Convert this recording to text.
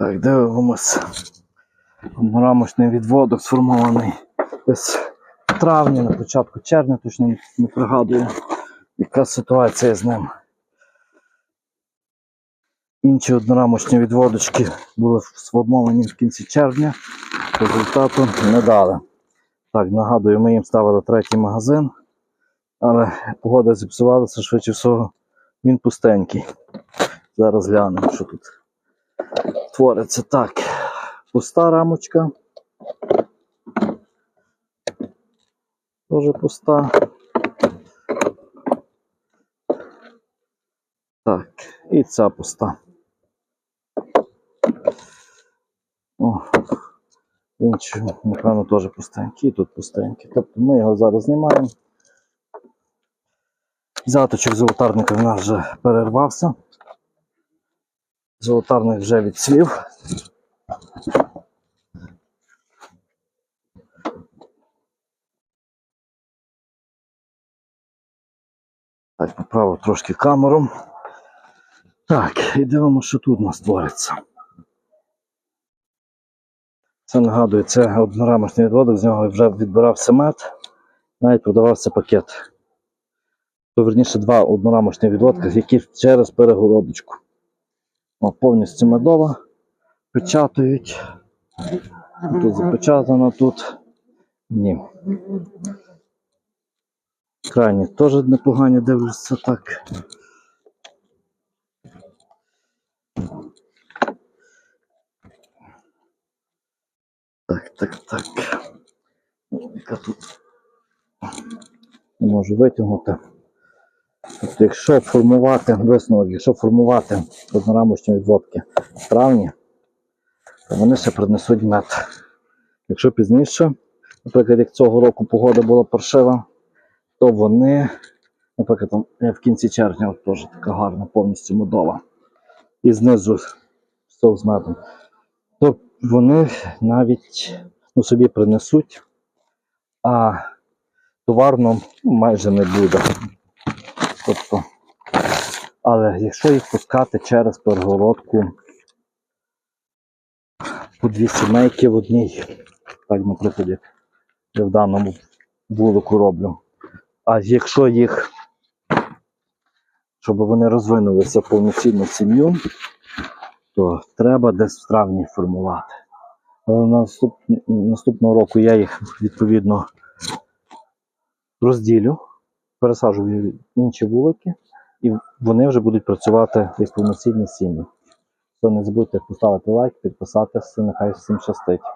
Так, дивимося. Однорамочний відводок сформований десь в травні, на початку червня, точно не пригадую, яка ситуація з ним. Інші однорамочні відводочки були сформовані в кінці червня, результату не дали. Так, нагадую, ми їм ставили третій магазин, але погода зіпсувалася, швидше всього, він пустенький. Зараз глянемо, що тут твориться. Так, пуста рамочка. Тоже пуста. Так, і ця пуста. О, інші, напевно, теж пустенькі, і тут пустенькі. Тобто ми його зараз знімаємо. Заточок золотарника в нас вже перервався. Золотарник вже відсвів. Так, поправив трошки камеру. Так, і дивимося, що тут у нас твориться. Це нагадую, це однорамочний відводок, з нього вже відбирався мед, навіть продавався пакет. То верніше два однорамочні відводки, які через перегородочку. О, повністю медова. Печатають. Тут запечатано, тут ні. Крайні теж непогані дивляться так. Так, так, так. Яка тут не можу витягнути. Тобто, якщо формувати висновок, якщо формувати однорамочні відводки в травні, то вони ще принесуть мед. Якщо пізніше, наприклад, як цього року погода була паршива, то вони, наприклад, там, в кінці червня, от теж така гарна, повністю медова. І знизу стов з медом, то вони навіть ну, собі принесуть, а товарно ну, майже не буде. Тобто, але якщо їх пускати через перегородку по дві сімейки в одній, так, наприклад, як я в даному вулику роблю. А якщо їх, щоб вони розвинулися повноцінну сім'ю, то треба десь в травні формувати. Але наступ, наступного року я їх відповідно розділю, пересаджу в інші вулики, і вони вже будуть працювати як повноцінні сім'ї. То не забудьте поставити лайк, підписатися, нехай всім щастить.